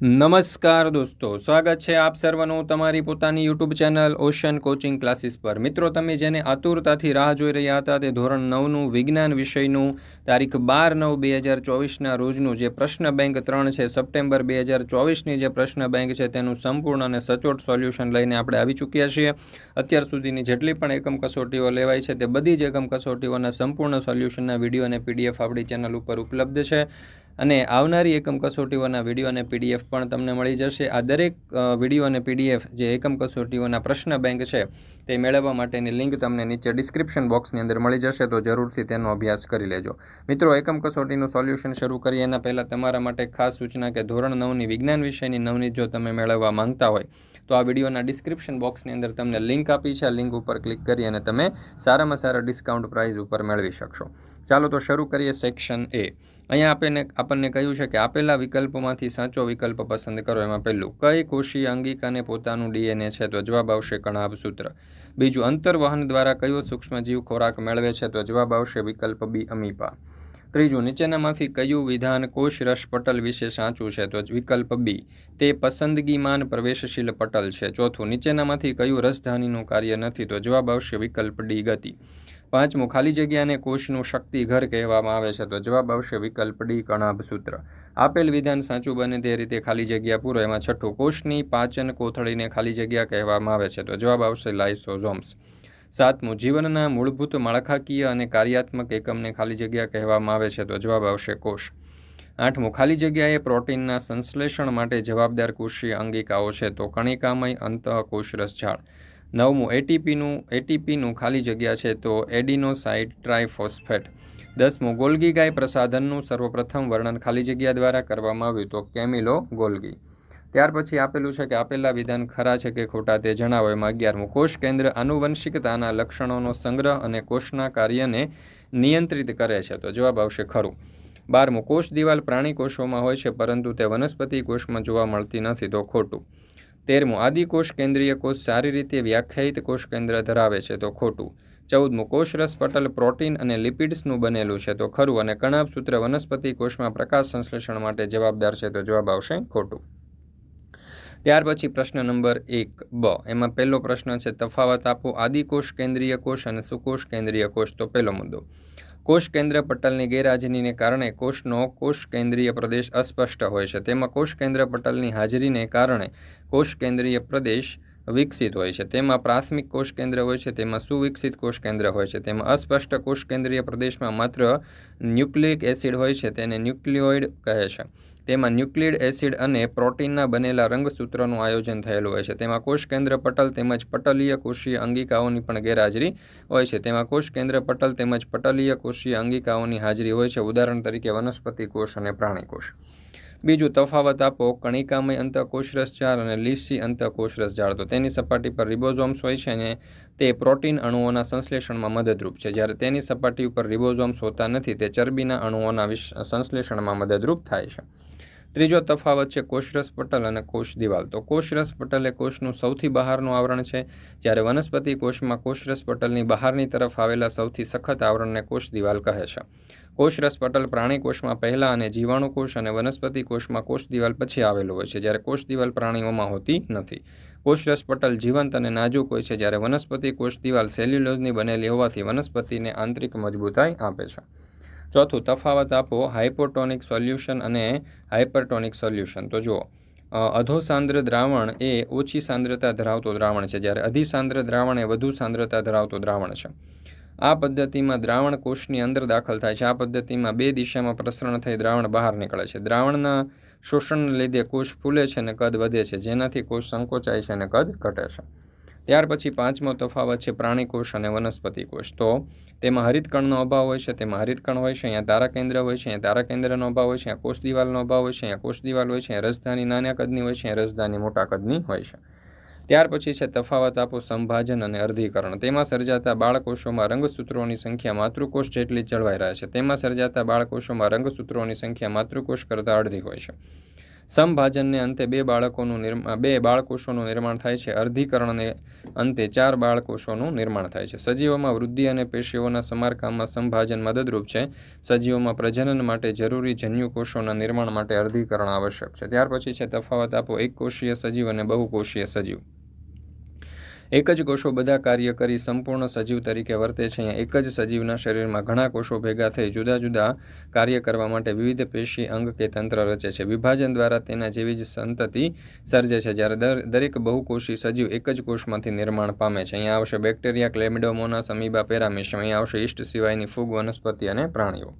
નમસ્કાર દોસ્તો, સ્વાગત છે આપ સર્વનું તમારી પોતાની YouTube channel ocean coaching classes પર. મિત્રો, તમે જેને આતુરતાથી રાહ જોઈ રહ્યા હતા તે ધોરણ નવનું વિજ્ઞાન વિષયનું તારીખ બાર નવ બે હજાર ચોવીસના રોજનું જે પ્રશ્ન બેંક ત્રણ છે, સપ્ટેમ્બર બે હજાર ચોવીસની જે પ્રશ્ન બેંક છે તેનું સંપૂર્ણ અને સચોટ સોલ્યુશન લઈને આપણે આવી ચૂક્યા છીએ. અત્યાર સુધીની જેટલી પણ એકમ કસોટીઓ લેવાય છે તે બધી જ એકમ કસોટીઓના સંપૂર્ણ સોલ્યુશનના વીડિયો અને પીડીએફ આપણી ચેનલ ઉપર ઉપલબ્ધ છે. અને આવનારી એકમ કસોટીઓના વીડિયો અને પીડીએફ પણ તમને મળી જશે. આ દરેક વીડિયો અને પીડીએફ જે એકમ કસોટીઓના પ્રશ્ન બેંક છે તે મેળવવા માટેની લિંક તમને નીચે ડિસ્ક્રિપ્શન બોક્સની અંદર મળી જશે, તો જરૂરથી તેનો અભ્યાસ કરી લેજો. મિત્રો, એકમ કસોટીનું સોલ્યુશન શરૂ કરીએ. એના પહેલાં તમારા માટે ખાસ સૂચના કે ધોરણ નવની વિજ્ઞાન વિષયની નવની જો તમે મેળવવા માંગતા હોય, તો આ વિડીયોના ડિસ્ક્રિપ્શન બોક્સની અંદર તમને લિંક આપી છે. આ લિંક ઉપર ક્લિક કરી અને તમે સારામાં સારા ડિસ્કાઉન્ટ પ્રાઇઝ ઉપર મેળવી શકશો. ચાલો તો શરૂ કરીએ સેક્શન એ. અહીંયા આપણને આપણને કહ્યું છે કે આપેલા વિકલ્પોમાંથી સાચો વિકલ્પ પસંદ કરો. એમાં પહેલું, કઈ કોષીય અંગિકાને પોતાનું ડીએનએ છે? તો જવાબ આવશે કણાભ સૂત્ર. બીજું, અંતર્વહન દ્વારા કયો સૂક્ષ્મજીવ ખોરાક મેળવે છે? તો જવાબ આવશે વિકલ્પ બી, અમીપા. ત્રીજું, નીચેનામાંથી કયું વિધાન કોષ રસ પટલ વિશે સાચું છે? તો વિકલ્પ બી, તે પસંદગીમાન પ્રવેશશીલ પટલ છે. ચોથું, નીચેનામાંથી કયું રસધાનીનું કાર્ય નથી? તો જવાબ આવશે વિકલ્પ ડી, ગતિ. પાંચમું, ખાલી જગ્યાને કોષનું શક્તિ ઘર કહેવામાં આવે છે. તો જવાબ આવશે વિકલ્પ ડી કણાભ સૂત્ર આપેલ વિધાન સાચું બને તે રીતે ખાલી જગ્યા પૂરો. એમાં છઠ્ઠું, કોષની પાચન કોથળીને ખાલી જગ્યા કહેવામાં આવે છે. તો જવાબ આવશે લાઇસોઝોમ્સ. સાતમું, જીવનના મૂળભૂત માળખાકીય અને કાર્યાત્મક એકમને ખાલી જગ્યા કહેવામાં આવે છે. તો જવાબ આવશે કોષ. આઠમું, ખાલી જગ્યાએ પ્રોટીનના સંશ્લેષણ માટે જવાબદાર કોષીય અંગિકાઓ છે. તો કણિકામય અંતઃકોષરસ ઝાડ નવમું એટીપીનું એટીપીનું ખાલી જગ્યા છે તો એડિનોસાઇડ ટ્રાયફોસ્ફેટ દસમું, ગોલ્ગી ગાય પ્રસાધનનું સર્વપ્રથમ વર્ણન ખાલી જગ્યા દ્વારા કરવામાં આવ્યું તો કેમિલો ગોલ્ગી. ત્યાર પછી આપેલું છે કે આપેલા વિધાન ખરા છે કે ખોટા તે જણાવો. એમાં અગિયારમું, કોષ કેન્દ્ર આનુવંશિકતાના લક્ષણોનો સંગ્રહ અને કોષના કાર્યને નિયંત્રિત કરે છે તો જવાબ આવશે ખરું. બારમું, કોષ દિવાલ પ્રાણી કોષોમાં હોય છે પરંતુ તે વનસ્પતિ કોષમાં જોવા મળતી નથી તો ખોટું. તેરમું આદિકોષ કેન્દ્રીય કોષ સારી રીતે વ્યાખ્યાયિત કોષ કેન્દ્ર ધરાવે છે. તો ખોટું. ચૌદમું કોષરસ પટલ, પ્રોટીન અને લિપિડ્સનું બનેલું છે. તો ખરું અને કણાભ સૂત્ર વનસ્પતિ કોષમાં પ્રકાશ સંશ્લેષણ માટે જવાબદાર છે. તો જવાબ આવશે ખોટું. ત્યાર પછી પ્રશ્ન નંબર એક, બ. એમાં પહેલો પ્રશ્ન છે, તફાવત આપો આદિકોષ કેન્દ્રીય કોષ અને સુકોષ કેન્દ્રીય કોષ. તો પહેલો મુદ્દો કોષ કેન્દ્ર પટલની ગેરહાજરીને કારણે કોષનો કોષ કેન્દ્રીય પ્રદેશ અસ્પષ્ટ હોય છે. તેમાં કોષ કેન્દ્ર પટલની હાજરીને કારણે કોષ કેન્દ્રીય પ્રદેશ વિકસિત હોય છે. તેમાં પ્રાથમિક કોષ કેન્દ્ર હોય છે, તેમાં સુવિકસિત કોષ કેન્દ્ર હોય છે, તેમાં અસ્પષ્ટ કોષ કેન્દ્રીય પ્રદેશમાં માત્ર ન્યુક્લિક એસિડ હોય છે, તેને ન્યુક્લિયોઇડ કહે છે. તેમાં ન્યુક્લિડ એસિડ અને પ્રોટીનના બનેલા રંગસૂત્રોનું આયોજન થયેલું હોય છે. તેમાં કોષ કેન્દ્ર પટલ તેમજ પટલીય કોષીય અંગિકાઓની પણ ગેરહાજરી હોય છે. તેમાં કોષ કેન્દ્ર પટલ તેમજ પટલીય કોષીય અંગિકાઓની હાજરી હોય છે. ઉદાહરણ તરીકે વનસ્પતિ કોષ અને પ્રાણી કોષ. બીજું તફાવત આપો, કણિકામય અંતઃકોષરસ ઝાડ અને લીસી અંતઃકોષરસ ઝાડ તો તેની સપાટી પર રિબોઝોમ્સ હોય છે અને તે પ્રોટીન અણુઓના સંશ્લેષણમાં મદદરૂપ છે. જ્યારે તેની સપાટી ઉપર રિબોઝોમ્સ હોતા નથી, તે ચરબીના અણુઓના સંશ્લેષણમાં મદદરૂપ થાય છે. ત્રીજો તફાવત છે કોષરસ પટલ અને કોષ દિવાલ. તો કોષરસ પટલ એ કોષનું સૌથી બહારનું આવરણ છે. જ્યારે વનસ્પતિ કોષમાં કોષરસ પટલની બહારની તરફ આવેલા સૌથી સખત આવરણને કોષ દિવાલ કહે છે. કોષરસ પટલ પ્રાણી કોષમાં પહેલાં અને જીવાણુ કોષ અને વનસ્પતિ કોષમાં કોષ દિવાલ પછી આવેલું હોય છે, જ્યારે કોષ દિવાલ પ્રાણીઓમાં હોતી નથી. કોષરસ પટલ જીવંત અને નાજુક હોય છે, જ્યારે વનસ્પતિ કોષ દિવાલ સેલ્યુલોઝની બનેલી હોવાથી વનસ્પતિને આંતરિક મજબૂતાઈ આપે છે. ચોથું, તફાવત આપો હાઇપોટોનિક સોલ્યુશન અને હાઇપરટોનિક સોલ્યુશન. તો જુઓ અધોસાંદ્ર દ્રાવણ એ ઓછી સાંદ્રતા ધરાવતો દ્રાવણ છે, જ્યારે અધિસાંદ્ર દ્રાવણ એ વધુ સાંદ્રતા ધરાવતો દ્રાવણ છે. આ પદ્ધતિમાં દ્રાવણ કોષની અંદર દાખલ થાય છે. આ પદ્ધતિમાં બે દિશામાં પ્રસરણ થઈ દ્રાવણ બહાર નીકળે છે. દ્રાવણના શોષણને લીધે કોષ ફૂલે છે અને કદ વધે છે. જેનાથી કોષ સંકોચાય છે અને કદ ઘટે છે. ત્યાર પછી પાંચમો તફાવત છે પ્રાણી કોષ અને વનસ્પતિ કોષ. તો તેમાં હરિતકણનો અભાવ હોય છે, તેમાં હરિતકણ હોય છે, અહીંયા તારા કેન્દ્ર હોય છે, અહીંયા તારા કેન્દ્રનો અભાવ હોય છે, અહીંયા કોષ દિવાલનો અભાવ હોય છે, અહીંયા કોષ દિવાલ હોય છે, અહીંયા રસધાની નાના કદની હોય છે, અહીંયા રસધાની મોટા કદની હોય છે. ત્યાર પછી છે તફાવત આપો સંભાજન અને અર્ધીકરણ. તેમાં સર્જાતા બાળકોષોમાં રંગસૂત્રોની સંખ્યા માતૃકોષ જેટલી જળવાઈ રહે છે, તેમાં સર્જાતા બાળકોષોમાં રંગસૂત્રોની સંખ્યા માતૃકોષ કરતાં અડધી હોય છે. સમભાજનને અંતે બે બાળકોનું નિર્માણ બે બાળકોષોનું નિર્માણ થાય છે. અર્ધીકરણને અંતે ચાર બાળકોષોનું નિર્માણ થાય છે. સજીવોમાં વૃદ્ધિ અને પેશીઓના સમારકામમાં સમભાજન મદદરૂપ છે. સજીવોમાં પ્રજનન માટે જરૂરી જન્યુકોષોના નિર્માણ માટે અર્ધીકરણ આવશ્યક છે. ત્યાર પછી છે, તફાવત આપો. એક કોષીય સજીવ અને બહુકોષીય સજીવ. એક જ કોષો બધા કાર્ય કરી સંપૂર્ણ સજીવ તરીકે વર્તે છે. અહીંયા એક જ સજીવના શરીરમાં ઘણા કોષો ભેગા થઈ જુદા જુદા કાર્ય કરવા માટે વિવિધ પેશી અંગ કે તંત્ર રચે છે. વિભાજન દ્વારા તેના જેવી જ સંતતિ સર્જે છે, જ્યારે દરેક બહુકોષી સજીવ એક જ કોષમાંથી નિર્માણ પામે છે. અહીંયા આવશે બેક્ટેરિયા ક્લેમિડોમોનાસ અમીબા પેરામિશમ અહીંયા આવશે ઈષ્ટ સિવાયની ફૂગ, વનસ્પતિ અને પ્રાણીઓ.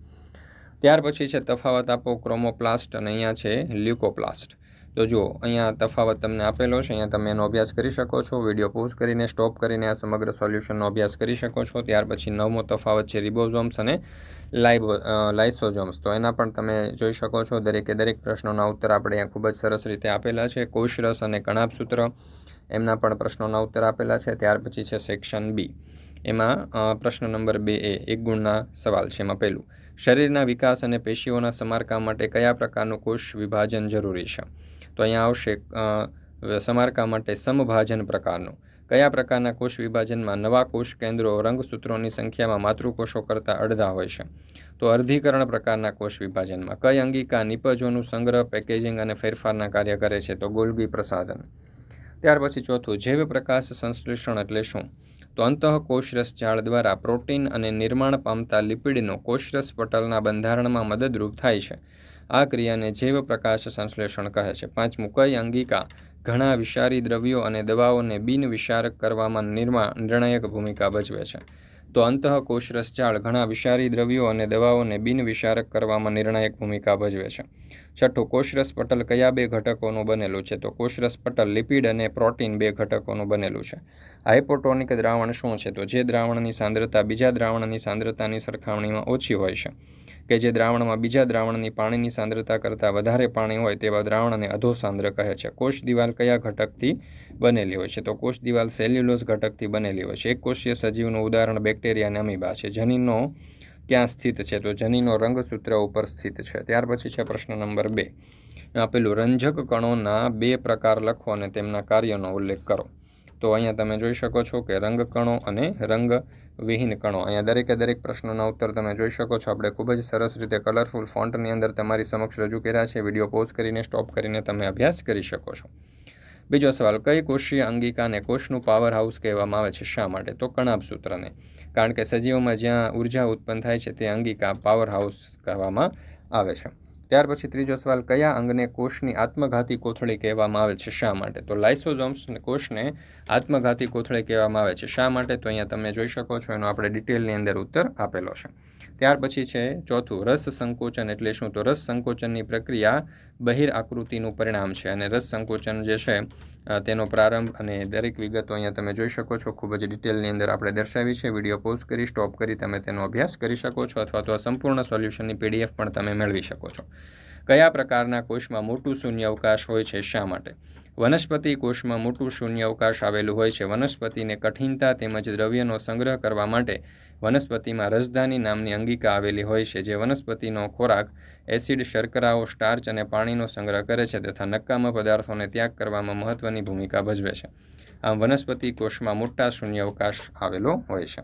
ત્યાર પછી છે તફાવત આપો ક્રોમોપ્લાસ્ટ અને અહીંયા છે લ્યુકોપ્લાસ્ટ. તો જુઓ, અહીંયા તફાવત તમને આપેલો છે. અહીંયા તમે એનો અભ્યાસ કરી શકો છો. વીડિયો પોઝ કરીને, સ્ટોપ કરીને આ સમગ્ર સોલ્યુશનનો અભ્યાસ કરી શકો છો. ત્યાર પછી નવમો તફાવત છે રિબોઝોમ્સ અને લાઇબો લાઇસોઝોમ્સ. તો એના પણ તમે જોઈ શકો છો. દરેકે દરેક પ્રશ્નોના ઉત્તર આપણે અહીંયા ખૂબ જ સરસ રીતે આપેલા છે. કોષરસ અને કણાપસૂત્ર એમના પણ પ્રશ્નોના ઉત્તર આપેલા છે. ત્યાર પછી છે સેક્શન બી. એમાં પ્રશ્ન નંબર બે એ એક ગુણના સવાલ છે એમાં પહેલું. શરીરના વિકાસ અને પેશીઓના સમારકામ માટે કયા પ્રકારનું કોષ વિભાજન જરૂરી છે? તો અહીંયા આવશે સમારકામ માટે સમભાજન પ્રકારનું. કયા પ્રકારના કોષ વિભાજનમાં નવા કોષ કેન્દ્રો રંગસૂત્રોની સંખ્યામાં માતૃકોષો કરતાં અડધા હોય છે? તો અર્ધીકરણ પ્રકારના કોષ વિભાજનમાં કઈ અંગિકા નિપજોનું સંગ્રહ, પેકેજિંગ અને ફેરફારના કાર્ય કરે છે? તો ગોલ્ગી પ્રસાધન. ત્યાર પછી ચોથું, જૈવ પ્રકાશ સંશ્લેષણ એટલે શું? તો અંતઃકોષરસ જાળ દ્વારા પ્રોટીન અને નિર્માણ પામતા લિપિડનો કોષરસ પટલના બંધારણમાં મદદરૂપ થાય છે. આ ક્રિયાને જૈવ પ્રકાશ સંશ્લેષણ કહે છે. પાંચમું કઈ અંગિકા. ઘણા વિષારી દ્રવ્યો અને દવાઓને બિનવિષારક કરવામાં નિર્માણ નિર્ણાયક ભૂમિકા ભજવે છે. તો અંતઃકોષરસ જાળ ઘણા વિષારી દ્રવ્યો અને દવાઓને બિનવિષારક કરવામાં નિર્ણાયક ભૂમિકા ભજવે છે. છઠ્ઠું, કોષરસ પટલ કયા બે ઘટકોનું બનેલું છે? તો કોષરસ પટલ લિપિડ અને પ્રોટીન બે ઘટકોનું બનેલું છે. હાઇપોટોનિક દ્રાવણ શું છે? તો જે દ્રાવણની સાંદ્રતા બીજા દ્રાવણની સાંદ્રતાની સરખામણીમાં ઓછી હોય છે. કે જે દ્રાવણમાં બીજા દ્રાવણની પાણીની સાંદ્રતા કરતાં વધારે પાણી હોય તેવા દ્રાવણને અધોસાંદ્ર કહે છે. કોષ દિવાલ કયા ઘટકથી બનેલી હોય છે? તો કોષ દિવાલ સેલ્યુલોઝ ઘટકથી બનેલી હોય છે. એક કોષીય સજીવનું ઉદાહરણ બેક્ટેરિયા અને છે. જનીનો ક્યાં સ્થિત છે? તો જનીનો રંગસૂત્ર ઉપર સ્થિત છે. ત્યાર પછી છે પ્રશ્ન નંબર બે. આપેલું રંજક કણોના બે પ્રકાર લખો અને તેમના કાર્યનો ઉલ્લેખ કરો. તો અહીંયા તમે જોઈ શકો છો કે રંગ કણો અને રંગ વિહીન કણો. અહીંયા દરેકે દરેક પ્રશ્નોના ઉત્તર તમે જોઈ શકો છો. આપણે ખૂબ જ સરસ રીતે કલરફુલ ફોન્ટની અંદર તમારી સમક્ષ રજૂ કર્યા છે. વીડિયો પોઝ કરીને સ્ટોપ કરીને તમે અભ્યાસ કરી શકો છો. બીજો સવાલ, કઈ કોષીય અંગિકાને કોષનું પાવર હાઉસ કહેવામાં આવે છે? શા માટે? તો કણાભ સૂત્રને. કારણ કે સજીવોમાં જ્યાં ઊર્જા ઉત્પન્ન થાય છે, તે અંગિકા પાવર હાઉસ કહેવામાં આવે છે. ત્યાર પછી ત્રીજો સવાલ, કયા અંગને કોષની આત્મઘાતી કોથળી કહેવામાં આવે છે? શા માટે? તો લાઇસોઝોમ્સ કોષને આત્મઘાતી કોથળી કહેવામાં આવે છે. શા માટે? તો અહીંયા તમે જોઈ શકો છો, એનો આપણે ડિટેલની અંદર ઉત્તર આપેલો છે. ત્યાર પછી છે ચોથું, રસ સંકોચન એટલે શું? તો રસ સંકોચનની પ્રક્રિયા બહિર આકૃતિનું પરિણામ છે. અને રસ સંકોચન જે છે તેનો પ્રારંભ અને દરેક વિગતો અહીંયા તમે જોઈ શકો છો. ખૂબ જ ડિટેલની અંદર આપણે દર્શાવી છે. વીડિયો પોઝ કરી, સ્ટોપ કરી, તમે તેનો અભ્યાસ કરી શકો છો અથવા તો આ સંપૂર્ણ સોલ્યુશનની પીડીએફ પણ તમે મેળવી શકો છો. કયા પ્રકારના કોષમાં મોટું શૂન્ય અવકાશ હોય છે? શા માટે? વનસ્પતિ કોષમાં મોટું શૂન્ય અવકાશ આવેલું હોય છે. વનસ્પતિને કઠિનતા તેમજ દ્રવ્યનો સંગ્રહ કરવા માટે વનસ્પતિમાં રસધાની નામની અંગિકા આવેલી હોય છે, જે વનસ્પતિનો ખોરાક, એસિડ, શર્કરાઓ, સ્ટાર્ચ અને પાણીનો સંગ્રહ કરે છે તથા નકામા પદાર્થોને ત્યાગ કરવામાં મહત્વની ભૂમિકા ભજવે છે. આમ વનસ્પતિ કોષમાં મોટા શૂન્યાવકાશ આવેલો હોય છે.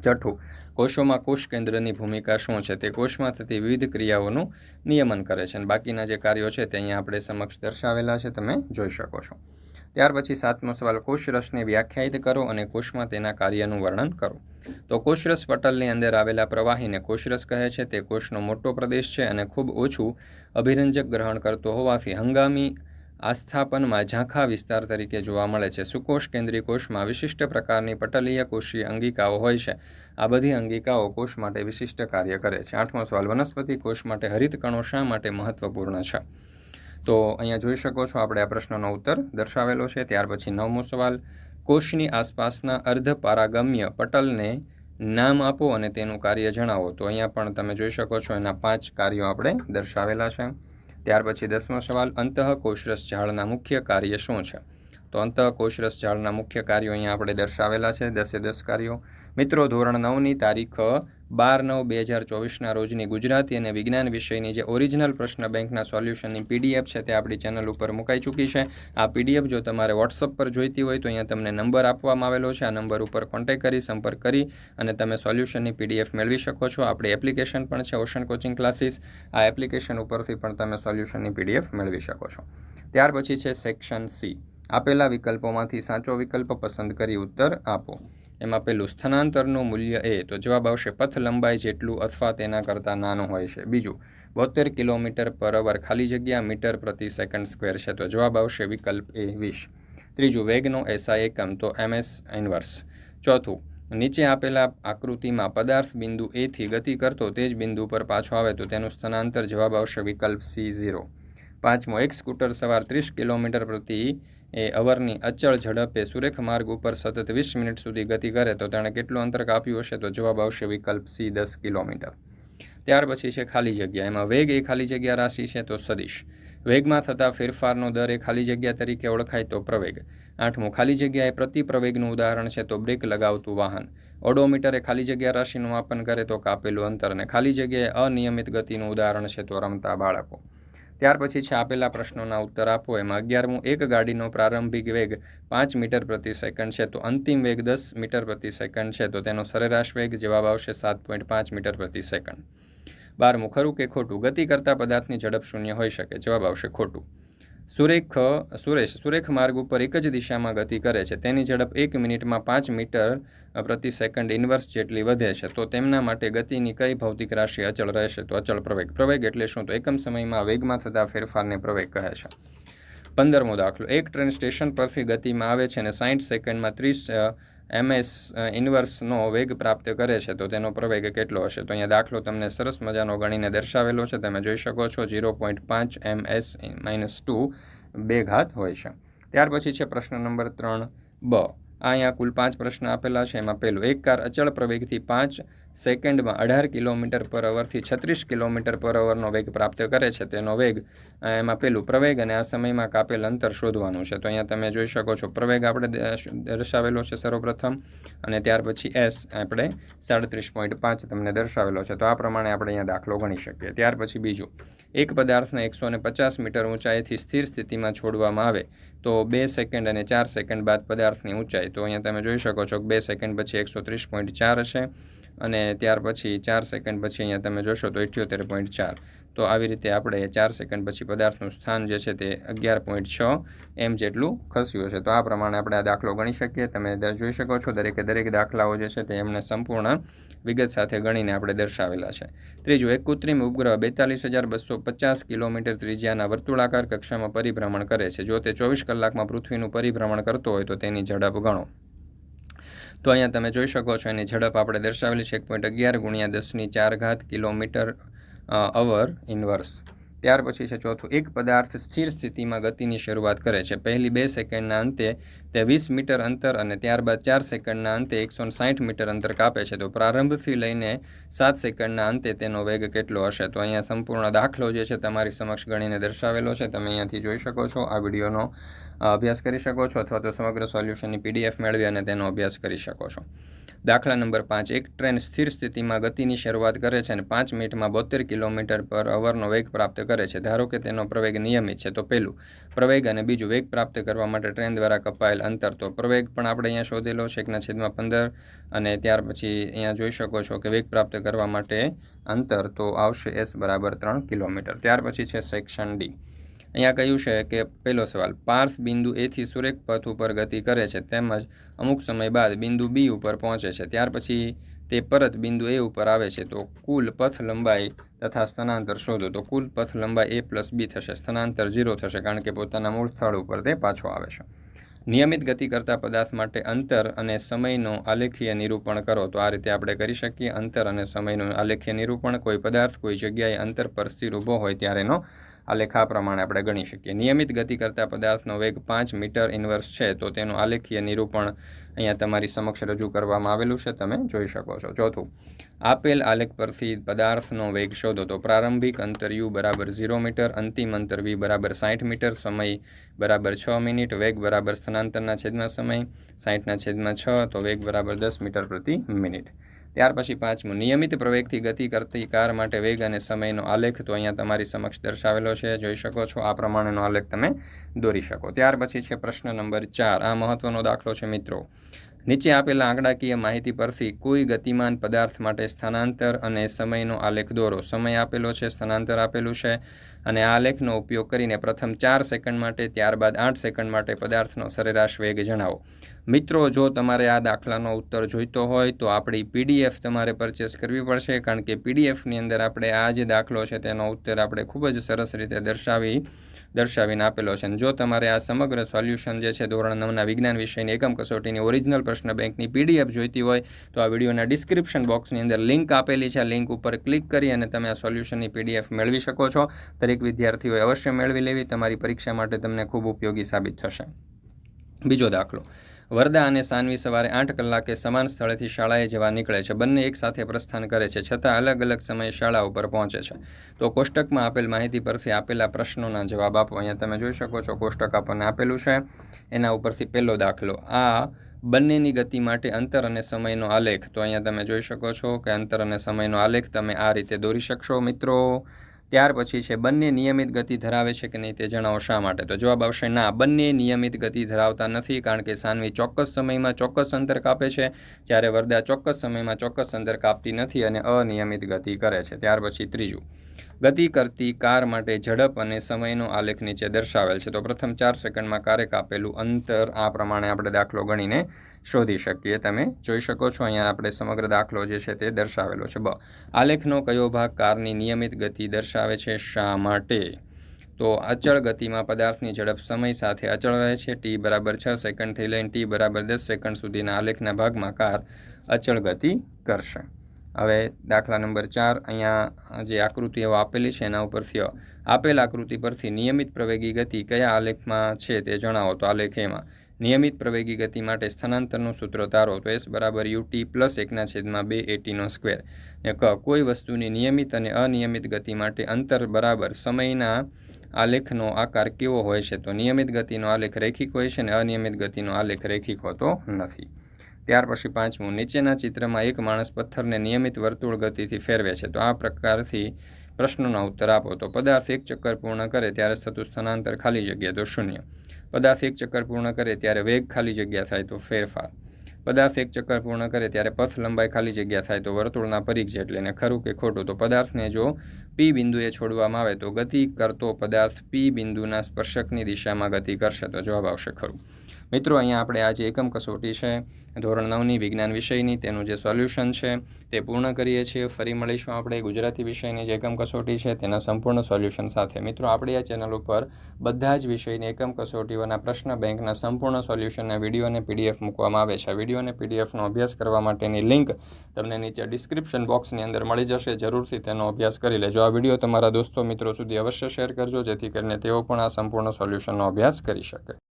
છઠ્ઠું કોષોમાં કોષ કેન્દ્રની ભૂમિકા શું છે? તે કોષમાં થતી વિવિધ ક્રિયાઓનું નિયમન કરે છે અને બાકીના જે કાર્યો છે તે અહીંયા આપણે સમક્ષ દર્શાવેલા છે, તમે જોઈ શકો છો. ત્યાર પછી સાતમો સવાલ, કોષરસને વ્યાખ્યાયિત કરો અને કોષમાં તેના કાર્યનું વર્ણન કરો. તો કોષરસ પટલની અંદર આવેલા પ્રવાહીને કોષરસ કહે છે. તે કોષનો મોટો પ્રદેશ છે અને ખૂબ ઓછું અભિરંજક ગ્રહણ કરતો હોવાથી હંગામી આસ્થાપનમાં ઝાંખા વિસ્તાર તરીકે જોવા મળે છે. સુકોષ કેન્દ્રીય કોષમાં વિશિષ્ટ પ્રકારની પટલીય કોષીય અંગિકાઓ હોય છે. આ બધી અંગિકાઓ કોષ માટે વિશિષ્ટ કાર્ય કરે છે. આઠમો સવાલ, વનસ્પતિ કોષ માટે હરિત કણો શા માટે મહત્વપૂર્ણ છે? તો અહીંયા જોઈ શકો છો આપણે આ પ્રશ્નનો ઉત્તર દર્શાવેલો છે. ત્યાર પછી નવમો સવાલ કોષની આસપાસના અર્ધ પારાગમ્ય પટલને નામ આપો અને તેનું કાર્ય જણાવો. તો અહીંયા પણ તમે જોઈ શકો છો એના પાંચ કાર્યો આપણે દર્શાવેલા છે. ત્યાર પછી દસમો સવાલ અંતઃકોષરસ ઝાડના મુખ્ય કાર્ય શું છે? તો અંતઃકોષરસ ઝાડના મુખ્ય કાર્યો અહીંયા આપણે દર્શાવેલા છે. દસે દસ કાર્યો. મિત્રો, ધોરણ નવની તારીખ બાર નવ બે હજાર ચોવીસના રોજની ગુજરાતી અને વિજ્ઞાન વિષયની જે ઓરિજિનલ પ્રશ્ન બેંકના સોલ્યુશનની પીડીએફ છે તે આપણી ચેનલ ઉપર મુકાઈ ચૂકી છે. આ પીડીએફ જો તમારે વોટ્સઅપ પર જોઈતી હોય તો અહીંયા તમને નંબર આપવામાં આવેલો છે. આ નંબર ઉપર કોન્ટેક્ટ કરી, સંપર્ક કરી અને તમે સોલ્યુશનની પીડીએફ મેળવી શકો છો. આપણી એપ્લિકેશન પણ છે ઓશન કોચિંગ ક્લાસીસ આ એપ્લિકેશન ઉપરથી પણ તમે સોલ્યુશનની પીડીએફ મેળવી શકો છો. ત્યાર પછી છે સેક્શન સી આપેલા વિકલ્પોમાંથી સાચો વિકલ્પ પસંદ કરી ઉત્તર આપો. એમાં પેલું સ્થાનાંતરનું મૂલ્ય એ, તો જવાબ આવશે પથ લંબાઈ જેટલું અથવા તેના કરતાં નાનું હોય છે. બીજું, બોતેર કિલોમીટર પર અવર ખાલી જગ્યા મીટર પ્રતિ સેકન્ડ સ્ક્વેર છે, તો જવાબ આવશે વિકલ્પ એ વીસ. ત્રીજું, વેગનો એસઆઈ એકમ, તો એમએસ ઇન્વર્સ. ચોથું, નીચે આપેલા આકૃતિમાં પદાર્થ બિંદુ એથી ગતિ કરતો તે જ બિંદુ પર પાછો આવે, તો તેનું સ્થાનાંતર જવાબ આવશે વિકલ્પ સી ઝીરો. પાંચમો, એક સ્કૂટર સવાર ત્રીસ કિલોમીટર પ્રતિ એ અવરની અચળ ઝડપે સુરેખ માર્ગ ઉપર સતત વીસ મિનિટ સુધી ગતિ કરે તો તેણે કેટલું અંતર કાપ્યું હશે તો જવાબ આવશે વિકલ્પ સી, દસ કિલોમીટર. ત્યાર પછી છે ખાલી જગ્યા. એમાં વેગ એ ખાલી જગ્યા રાશિ છે તો સદિશ. વેગમાં થતા ફેરફારનો દર એ ખાલી જગ્યા તરીકે ઓળખાય તો પ્રવેગ. આઠમું, ખાલી જગ્યા એ પ્રતિ પ્રવેગનું ઉદાહરણ છે તો બ્રેક લગાવતું વાહન. ઓડોમીટરે ખાલી જગ્યા રાશિનું માપન કરે તો કાપેલું અંતર. અને ખાલી જગ્યાએ અનિયમિત ગતિનું ઉદાહરણ છે તો રમતા બાળકો. ત્યાર પછી છે આપેલા પ્રશ્નોના ઉત્તર આપો. એમાં અગિયારમું, એક ગાડીનો પ્રારંભિક વેગ પાંચ મીટર પ્રતિ સેકન્ડ છે, તો અંતિમ વેગ દસ મીટર પ્રતિ સેકન્ડ છે, તો તેનો સરેરાશ વેગ જવાબ આવશે સાત પોઈન્ટ પાંચ મીટર પ્રતિ સેકન્ડ. બારમું, ખરું કે ખોટું? ગતિ કરતા પદાર્થની ઝડપ શૂન્ય હોઈ શકે. જવાબ આવશે ખોટું. સુરેખ, સુરેશ, સુરેખ માર્ગ ઉપર એક જ દિશામાં ગતિ કરે છે. તેની ઝડપ એક મિનિટમાં પાંચ મીટર પ્રતિ સેકન્ડ ઇન્વર્સ જેટલી વધે છે. તો તેમના માટે ગતિની કઈ ભૌતિક રાશિ અચળ રહેશે? તો અચળ પ્રવેગ. પ્રવેગ એટલે શું? તો એકમ સમયમાં વેગમાં થતા ફેરફારને પ્રવેગ કહે છે. પંદરમો દાખલો. એક ટ્રેન સ્ટેશન પરથી ગતિમાં આવે છે અને સાઠ સેકન્ડમાં ત્રીસ એમએસ ઇન્વર્સનો વેગ પ્રાપ્ત કરે છે, તો તેનો પ્રવેગ કેટલો હશે? તો અહીંયા દાખલો તમને સરસ મજાનો ગણીને દર્શાવેલો છે. તમે જોઈ શકો છો ઝીરો પોઈન્ટ પાંચ એમ એસ માઇનસ ટુ બે ઘાત હોય છે. ત્યાર પછી છે પ્રશ્ન નંબર ત્રણ બ. અહીંયા કુલ પાંચ પ્રશ્ન આપેલા છે. એમાં પહેલું, એક કાર અચળ પ્રવેગથી પાંચ સેકન્ડમાં અઢાર કિલોમીટર પર અવરથી છત્રીસ કિલોમીટર પર અવરનો વેગ પ્રાપ્ત કરે છે. તેનો વેગ એમાં પેલું પ્રવેગ અને આ સમયમાં કાપેલ અંતર શોધવાનું છે. તો અહીંયા તમે જોઈ શકો છો, પ્રવેગ આપણે દર્શાવેલો છે સર્વપ્રથમ અને ત્યાર પછી એસ આપણે સાડત્રીસ પોઈન્ટ પાંચ તમને દર્શાવેલો છે. તો આ પ્રમાણે આપણે અહીંયા દાખલો ગણી શકીએ. ત્યાર પછી બીજું, એક પદાર્થને એકસો પચાસ મીટર ઊંચાઈથી સ્થિર સ્થિતિમાં છોડવામાં આવે. તો બે સેકન્ડ અને ચાર સેકન્ડ બાદ પદાર્થની ઊંચાઈ. તો અહીંયા તમે જોઈ શકો છો કે બે સેકન્ડ પછી એકસો ત્રીસ પોઈન્ટ ચાર હશે અને ત્યાર પછી ચાર સેકન્ડ પછી અહીંયા તમે જોશો તો ઇઠ્યોતેર પોઈન્ટ ચાર. તો આવી રીતે આપણે ચાર સેકન્ડ પછી પદાર્થનું સ્થાન જે છે તે અગિયાર પોઈન્ટ છ એમ જેટલું ખસ્યું છે તો આ પ્રમાણે આપણે આ દાખલો ગણી શકીએ. તમે જોઈ શકો છો, દરેકે દરેક દાખલાઓ જે છે તે એમને સંપૂર્ણ વિગત સાથે ગણીને આપણે દર્શાવેલા છે. ત્રીજું, એક કૃત્રિમ ઉપગ્રહ બેતાલીસ હજાર બસો પચાસ કિલોમીટર ત્રિજ્યાના વર્તુળાકાર કક્ષામાં પરિભ્રમણ કરે છે. જો તે ચોવીસ કલાકમાં પૃથ્વીનું પરિભ્રમણ કરતો હોય તો તેની ઝડપ ગણો. તો અહીંયા તમે જોઈ શકો છો, એની ઝડપ આપણે દર્શાવેલી છે એક પોઈન્ટ અગિયાર ગુણ્યા દસની ચાર ઘાત કિલોમીટર અવર ઇનવર્સ ત્યાર પછી છે ચોથું. એક પદાર્થ સ્થિર સ્થિતિમાં ગતિની શરૂઆત કરે છે. પહેલી બે સેકન્ડના અંતે તે વીસ મીટર અંતર અને ત્યારબાદ ચાર સેકન્ડના અંતે એકસો સાઠ મીટર અંતર કાપે છે. તો પ્રારંભથી લઈને સાત સેકન્ડના અંતે તેનો વેગ કેટલો હશે? તો અહીંયા સંપૂર્ણ દાખલો જે છે તમારી સમક્ષ ગણીને દર્શાવેલો છે. તમે અહીંયાથી જોઈ શકો છો. આ વિડીયોનો અભ્યાસ કરી શકો છો અથવા તો સમગ્ર સોલ્યુશનની પીડીએફ મેળવી અને તેનો અભ્યાસ કરી શકો છો. દાખલા નંબર પાંચ. એક ટ્રેન સ્થિર સ્થિતિમાં ગતિની શરૂઆત કરે છે અને પાંચ મિનિટમાં બોતેર કિલોમીટર પર અવરનો વેગ પ્રાપ્ત કરે છે. ધારો કે તેનો પ્રવેગ નિયમિત છે, તો પહેલું પ્રવેગ અને બીજું વેગ પ્રાપ્ત કરવા માટે ટ્રેન દ્વારા કપાયેલ અંતર. તો પ્રવેગ પણ આપણે અહીંયા શોધેલો છે, એકના છેદમાં પંદર. અને ત્યાર પછી અહીંયા જોઈ શકો છો કે વેગ પ્રાપ્ત કરવા માટે અંતર તો આવશે એસ બરાબર ત્રણ કિલોમીટર. ત્યાર પછી છે સેક્શન ડી. અહીંયા કહ્યું છે કે પહેલો સવાલ, પાર્થ બિંદુ એથી સુરેખ પથ ઉપર ગતિ કરે છે તેમજ અમુક સમય બાદ બિંદુ બી ઉપર પહોંચે છે. ત્યાર પછી તે પરત બિંદુ એ ઉપર આવે છે. તો કુલ પથ લંબાઈ તથા સ્થાનાંતર શોધો. તો કુલ પથ લંબાઈ એ પ્લસ બી થશે. સ્થાનાંતર ઝીરો થશે કારણ કે પોતાના મૂળ સ્થળ ઉપર તે પાછો આવે છે. નિયમિત ગતિ કરતા પદાર્થ માટે અંતર અને સમયનો આલેખીય નિરૂપણ કરો. તો આ રીતે આપણે કરી શકીએ. અંતર અને સમયનું આલેખીય નિરૂપણ. કોઈ પદાર્થ કોઈ જગ્યાએ અંતર પર સ્થિર ઊભો હોય ત્યારે એનો આલેખ પ્રમાણે આપણે ગણી શકીએ. નિયમિત ગતિ કરતા પદાર્થનો વેગ પાંચ મીટર ઇન્વર્સ છે, તો તેનું આલેખીય નિરૂપણ અહીંયા તમારી સમક્ષ રજૂ કરવામાં આવેલું છે, તમે જોઈ શકો છો. ચોથું, આપેલ આલેખ પરથી પદાર્થનો વેગ શોધો, તો પ્રારંભિક અંતર યુ બરાબર ઝીરો મીટર, અંતિમ અંતર વી બરાબર સાઠ મીટર, સમય બરાબર છ મિનિટ, વેગ બરાબર સ્થાનાંતરના છેદમાં સમય, સાઠના છેદમાં છ, તો વેગ બરાબર દસ મીટર પ્રતિ મિનિટ. ત્યાર પછી પાંચમું, નિયમિત પ્રવેગથી ગતિ કરતી કાર માટે વેગ અને સમયનો આલેખ તો અહીંયા તમારી સમક્ષ દર્શાવેલો છે. જોઈ શકો છો, આ પ્રમાણેનો આલેખ તમે દોરી શકો. ત્યાર પછી છે પ્રશ્ન નંબર ચાર, આ મહત્વનો દાખલો છે મિત્રો. નીચે આપેલા આંકડાકીય માહિતી પરથી કોઈ ગતિમાન પદાર્થ માટે સ્થાનાંતર અને સમયનો આલેખ દોરો. સમય આપેલો છે, સ્થાનાંતર આપેલું છે અને આ આલેખનો ઉપયોગ કરીને પ્રથમ ચાર સેકન્ડ માટે, ત્યારબાદ આઠ સેકન્ડ માટે પદાર્થનો સરેરાશ વેગ જણાવો. મિત્રો, જો તમારે આ દાખલાનો ઉત્તર જોઈતો હોય, તો આપણી પીડીએફ તમારે પરચેસ કરવી પડશે, કારણ કે પીડીએફની અંદર આપણે આ જે દાખલો છે, તેનો ઉત્તર આપણે ખૂબ જ સરસ રીતે દર્શાવી, દર્શાવીને આપેલો છે. જો તમારે આ સમગ્ર સોલ્યુશન જે છે, ધોરણ નવના વિજ્ઞાન વિષયની એકમ કસોટીની ઓરિજિનલ પ્રશ્ન બેંકની પીડીએફ જોઈતી હોય, તો આ વિડીયોના ડિસ્ક્રિપ્શન બોક્સની અંદર લિંક આપેલી છે. લિંક ઉપર ક્લિક કરી અને તમે આ સોલ્યુશનની પીડીએફ મેળવી શકો છો. દરેક વિદ્યાર્થીઓએ અવશ્ય મેળવી લેવી. તમારી પરીક્ષા માટે તમને ખૂબ ઉપયોગી સાબિત થશે. બીજો દાખલો. વરદા અને સાનવી સવારે આઠ કલાકે સમાન સ્થળેથી શાળાએ જવા નીકળે છે. બંને એક સાથે પ્રસ્થાન કરે છે, છતાં અલગ અલગ સમયે શાળા ઉપર પહોંચે છે. તો કોષ્ટકમાં આપેલ માહિતી પરથી આપેલા પ્રશ્નોના જવાબ આપો. અહીંયા તમે જોઈ શકો છો, કોષ્ટક આપણને આપેલું છે. એના ઉપરથી પહેલો દાખલો. આ બંનેની ગતિ માટે અંતર અને સમયનો આલેખ. તો અહીંયા તમે જોઈ શકો છો કે અંતર અને સમયનો આલેખ તમે આ રીતે દોરી શકશો. મિત્રો ત્યાર પછી છે, બંને નિયમિત ગતિ ધરાવે છે કે નહીં તે જણાવો શા માટે? તો જવાબ આવશે ના, બંને નિયમિત ગતિ ધરાવતા નથી કારણ કે સાનવી ચોક્કસ સમયમાં ચોક્કસ અંતર કાપે છે. જ્યારે વરદા ચોક્કસ સમયમાં ચોક્કસ અંતર કાપતી નથી અને અનિયમિત ગતિ કરે છે. ત્યાર પછી ત્રીજું. ગતિ કરતી કાર માટે ઝડપ અને સમયનો આલેખ નીચે દર્શાવેલ છે. તો પ્રથમ ચાર સેકન્ડમાં કારે કાપેલું અંતર આ પ્રમાણે આપણે દાખલો ગણીને શોધી શકીએ. તમે જોઈ શકો છો, અહીંયા આપણે સમગ્ર દાખલો જે છે તે દર્શાવેલો છે. બ. આલેખનો કયો ભાગ કારની નિયમિત ગતિ દર્શાવે છે શા માટે? તો અચળ ગતિમાં પદાર્થની ઝડપ સમય સાથે અચળ રહે છે. ટી બરાબર છ સેકન્ડથી લઈને ટી બરાબર દસ સેકન્ડ સુધીના આલેખના ભાગમાં કાર અચળ ગતિ કરશે. હવે દાખલા નંબર ચાર, અહીંયા જે આકૃતિઓ આપેલી છે, એના ઉપરથી આપેલ આકૃતિ પરથી નિયમિત પ્રવેગી ગતિ કયા આલેખમાં છે તે જણાવો. તો આલેખ એમાં, નિયમિત પ્રવેગી ગતિ માટે સ્થાનાંતરનું સૂત્ર તારો તો એસ બરાબર યુ ટી પ્લસ એકના છેદમાં બે એટીનો સ્ક્વેર. ને ક, કોઈ વસ્તુની નિયમિત અને અનિયમિત ગતિ માટે અંતર બરાબર સમયના આલેખનો આકાર કેવો હોય છે? તો નિયમિત ગતિનો આલેખ રેખિક હોય છે અને અનિયમિત ગતિનો આલેખ રેખિક હોતો નથી. ત્યાર પછી પાંચમું, નીચેના ચિત્રમાં એક માણસ પથ્થરને નિયમિત વર્તુળ ગતિથી ફેરવે છે. તો આ પ્રકારથી પ્રશ્નોના ઉત્તર આપો. તો પદાર્થ એક ચક્કર પૂર્ણ કરે ત્યારે થતું સ્થાનાંતર ખાલી જગ્યા તો શૂન્ય. પદાર્થ એક ચક્કર પૂર્ણ કરે ત્યારે વેગ ખાલી જગ્યા થાય તો ફેરફાર. પદાર્થ એક ચક્કર પૂર્ણ કરે ત્યારે પથ લંબાઈ ખાલી જગ્યા થાય તો વર્તુળના પરિઘ એટલે ને ખરું કે ખોટું. તો પદાર્થને જો પી બિંદુએ છોડવામાં આવે તો ગતિ કરતો પદાર્થ પી બિંદુના સ્પર્શકની દિશામાં ગતિ કરશે. તો જવાબ આવશે ખરું. મિત્રો, અહીંયા આપણે આ જે એકમ કસોટી છે, ધોરણ નવની વિજ્ઞાન વિષયની, તેનું જે સોલ્યુશન છે તે પૂર્ણ કરીએ છીએ. ફરી મળીશું આપણે ગુજરાતી વિષયની જે એકમ કસોટી છે તેના સંપૂર્ણ સોલ્યુશન સાથે. મિત્રો, આપણી આ ચેનલ ઉપર બધા જ વિષયની એકમ કસોટીઓના પ્રશ્ન બેંકના સંપૂર્ણ સોલ્યુશનના વીડિયો અને પીડીએફ મૂકવામાં આવે છે. વીડિયો અને પીડીએફનો અભ્યાસ કરવા માટેની લિંક તમને નીચે ડિસ્ક્રિપ્શન બોક્સની અંદર મળી જશે. જરૂરથી તેનો અભ્યાસ કરી લેજો. આ વીડિયો તમારા દોસ્તો મિત્રો સુધી અવશ્ય શેર કરજો, જેથી કરીને તેઓ પણ આ સંપૂર્ણ સોલ્યુશનનો અભ્યાસ કરી શકે.